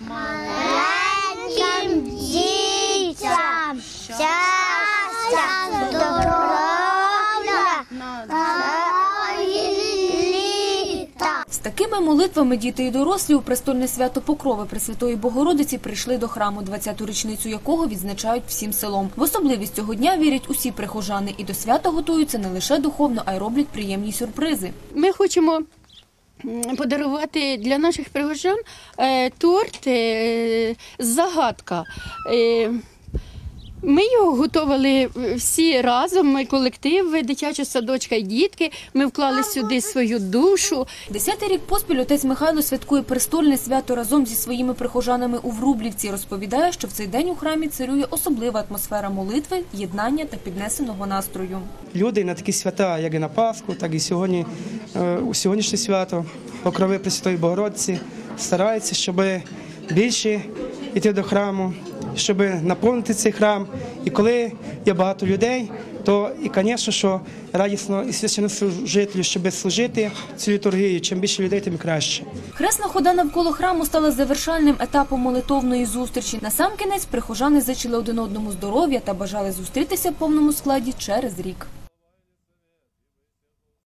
маленьким дітям щастя, здоров'я, літа. З такими молитвами діти і дорослі у престольне свято Покрови Пресвятої Богородиці прийшли до храму, 20-ту річницю якого відзначають всім селом. В особливість цього дня вірять усі прихожани і до свята готуються не лише духовно, а й роблять приємні сюрпризи. Ми хочемо подарувати для наших пригожан е, торт е, загадка. Е, ми його готували всі разом, ми колектив, дитяча садочка і дітки. Ми вклали сюди свою душу. Десятий рік поспіль отець Михайло святкує престольне свято разом зі своїми прихожанами у Врублівці. Розповідає, що в цей день у храмі царює особлива атмосфера молитви, єднання та піднесеного настрою. люди на такі свята, як і на Пасху, так і сьогодні, е, у сьогоднішнє свято, покрови Пресвятої Богородиці, стараються, щоб більше йти до храму, щоб наповнити цей храм. І коли є багато людей, то і, звісно, що радісно і священнослужителю, щоб служити цю літургію. Чим більше людей, тим краще. Хресна хода навколо храму стала завершальним етапом молитовної зустрічі. Насамкінець прихожани зичили один одному здоров'я та бажали зустрітися в повному складі через рік.